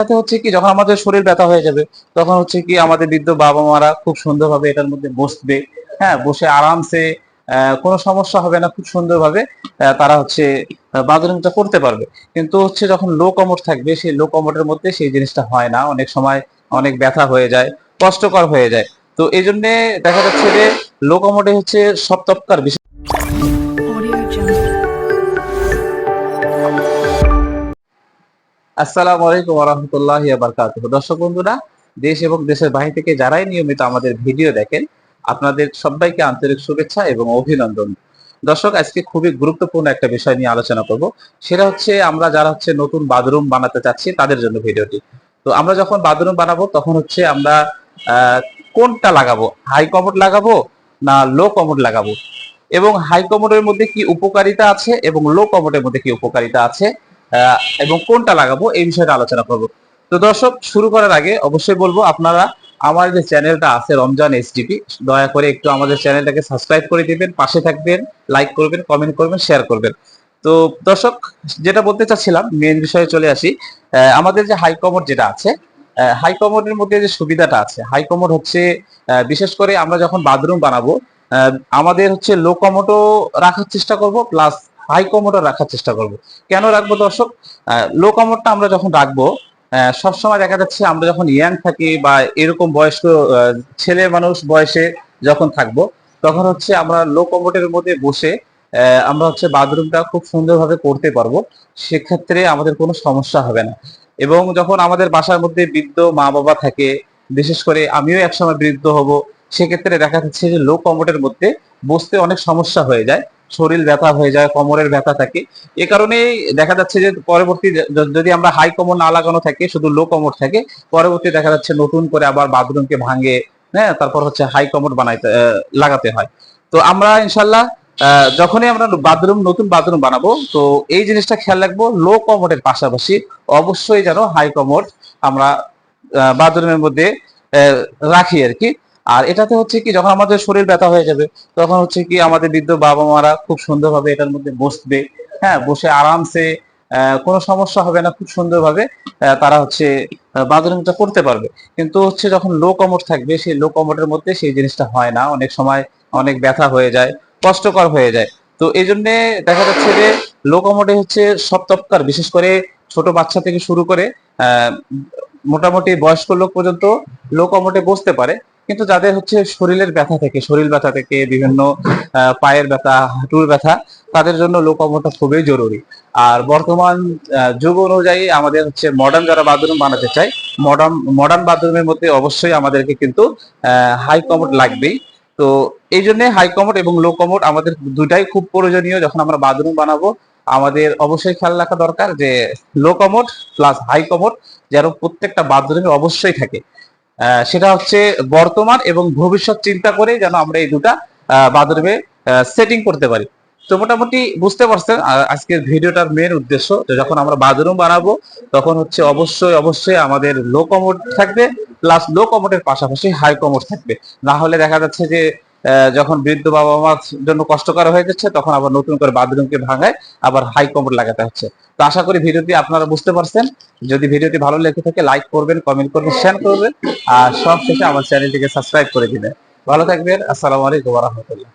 তাতে হচ্ছে কি, যখন আমাদের শরীর ব্যথা হয়ে যাবে, তখন হচ্ছে কি আমাদের বৃদ্ধ বাবা মারা খুব সুন্দরভাবে এটার মধ্যে বসবে। হ্যাঁ বসে আরামসে কোনো সমস্যা হবে না, খুব সুন্দরভাবে তারা হচ্ছে বাথরুমটা করতে পারবে। কিন্তু হচ্ছে যখন লো কমোড থাকবে, সেই লো কমোডের মধ্যে সেই জিনিসটা হয় না। অনেক সময় অনেক ব্যথা হয়ে যায়, কষ্টকর হয়ে যায়। তো এই জন্য দেখা যাচ্ছে যে লো হচ্ছে সপ্তপকার বিশেষ আসসালামু আলাইকুম রহমতুল্লাহ বারকাত দর্শক বন্ধুরা, দেশ এবং দেশের বাহির থেকে যারাই নিয়মিত আমাদের ভিডিও দেখেন, আপনাদের সবাইকে আন্তরিক শুভেচ্ছা এবং অভিনন্দন। দর্শক, আজকে খুবই গুরুত্বপূর্ণ একটা বিষয় নিয়ে আলোচনা করব। সেটা হচ্ছে আমরা যারা হচ্ছে নতুন বাথরুম বানাতে চাচ্ছি, তাদের জন্য ভিডিওটি। তো আমরা যখন বাথরুম বানাবো, তখন হচ্ছে আমরা কোনটা লাগাবো? হাই কমোড লাগাবো না লো কমোড লাগাবো? এবং হাই কমোডের মধ্যে কি উপকারিতা আছে এবং লো কমোডের মধ্যে কি উপকারিতা আছে? এবং কোনটা লাগাবো এই বিষয়টা আলোচনা করব। তো দর্শক, শুরু করার আগে অবশ্যই বলব, আপনারা আমার যে চ্যানেলটা আছে রমজান এসডিপি, দয়া করে একটু আমাদের চ্যানেলটাকে সাবস্ক্রাইব করে দিবেন, পাশে থাকবেন, লাইক করবেন, কমেন্ট করবেন, শেয়ার করবেন। তো দর্শক, যেটা বলতে চাচ্ছিলাম মেন বিষয়ে চলে আসি। আমাদের যে হাই কমোড যেটা আছে হাই কমোডের মধ্যে যে সুবিধাটা আছে হাই কমোড হচ্ছে বিশেষ করে আমরা যখন বাথরুম বানাবো আমাদের হচ্ছে লো কমোডও রাখার চেষ্টা করব প্লাস হাই কমোডও রাখার চেষ্টা করব। কেন রাখব দর্শক? লো কমোডটা আমরা যখন রাখব সবসময় দেখা যাচ্ছে আমরা যখন ইয়াং থাকি বা এরকম বয়স্ক ছেলে মানুষ বয়সে যখন থাকব, তখন হচ্ছে আমরা লো কমোডের মধ্যে বসে আমরা হচ্ছে বাথরুমটা খুব সুন্দরভাবে করতে পারব। সেক্ষেত্রে আমাদের কোনো সমস্যা হবে না। এবং যখন আমাদের বাসার মধ্যে বৃদ্ধ মা বাবা থাকে, বিশেষ করে আমিও একসময় বৃদ্ধ হব, সেক্ষেত্রে দেখা যাচ্ছে যে লো কমোডের মধ্যে বসতে অনেক সমস্যা হয়ে যায়। শরীর ব্যথা হয়ে যায়, কোমরের ব্যথা থাকে। এ কারণেই দেখা যাচ্ছে যে পরবর্তী যদি আমরা হাই কমর না লাগানো থাকে, শুধু লো কমর থাকে, পরবর্তী দেখা যাচ্ছে নতুন করে আবার বাথরুমকে ভাঙে হ্যাঁ তারপর হচ্ছে হাই কমর বানাইতে লাগাতে হয়। তো আমরা ইনশাল্লাহ যখনই আমরা বাথরুম, নতুন বাথরুম বানাবো, তো এই জিনিসটা খেয়াল রাখব লো কমোডের পাশাপাশি অবশ্যই যেন হাই কমোড আমরা বাথরুমের মধ্যে রাখি আর কি। আর এটাতে হচ্ছে কি, যখন আমাদের শরীর ব্যথা হয়ে যাবে, তখন হচ্ছে কি আমাদের বৃদ্ধ বাবা মারা খুব সুন্দরভাবে এটার মধ্যে বসবে। হ্যাঁ বসে আরামসে কোনো সমস্যা হবে না, খুব সুন্দরভাবে তারা হচ্ছে বাথরুমটা করতে পারবে। কিন্তু হচ্ছে যখন লো কমোড থাকবে, সেই লো কমোডের মধ্যে সেই জিনিসটা হয় না। অনেক সময় অনেক ব্যথা হয়ে যায়, কষ্টকর হয়ে যায়। তো এই জন্য দেখা যাচ্ছে যে লো কমোডে হচ্ছে সপ্তপকার বিশেষ করে ছোট বাচ্চা থেকে শুরু করে মোটামুটি বয়স্ক লোক পর্যন্ত লো কমোডে বসতে পারে। কিন্তু যাদের হচ্ছে শরীরের ব্যথা থেকে, শরীর ব্যথা থেকে, বিভিন্ন পায়ের ব্যথা, হাঁটুর ব্যথা, তাদের জন্য লো কমোডটা খুবই জরুরি। আর বর্তমান যুগ অনুযায়ী আমাদের হচ্ছে মডার্ন যারা বাথরুম বানাতে চায় মডার্ন মডার্ন বাথরুমের মধ্যে অবশ্যই আমাদেরকে কিন্তু হাই কমোড লাগবেই। তো এই জন্য হাই কমোড এবং লো কমোড আমাদের দুটাই খুব প্রয়োজনীয় যখন আমরা বাথরুম বানাবো। আমাদের অবশ্যই খেয়াল রাখা দরকার যে low commode plus high commode যেন প্রত্যেকটা বাথরুমে অবশ্যই থাকে। সেটা হচ্ছে বর্তমান এবং ভবিষ্যৎ চিন্তা করে যেন আমরা এই দুটা বাদরবে সেটিং করতে পারি। তো মোটামুটি বুঝতে পারছেন আজকের ভিডিওটার মেন উদ্দেশ্য, তো যখন আমরা বাথরুম বানাবো, তখন হচ্ছে অবশ্যই অবশ্যই আমাদের লো কমোড থাকবে প্লাস লো কমোডের পাশাপাশি হাই কমোড থাকবে। না হলে দেখা যাচ্ছে যে যখন বৃদ্ধ বাবা মার জন্য কষ্টকর হয়ে যাচ্ছে, তখন আবার নতুন করে বাথরুমকে ভাঙায় আবার হাই কমোড লাগাতে হচ্ছে। তো আশা করি ভিডিওটি আপনারা বুঝতে পারছেন। যদি ভিডিওটি ভালো লেগে থাকে লাইক করবেন কমেন্ট করবেন শেয়ার করবেন, আর সব শেষে আমার চ্যানেলটিকে সাবস্ক্রাইব করে দিবেন। ভালো থাকবেন, আসসালামু আলাইকুম রহমতুল্লাহ।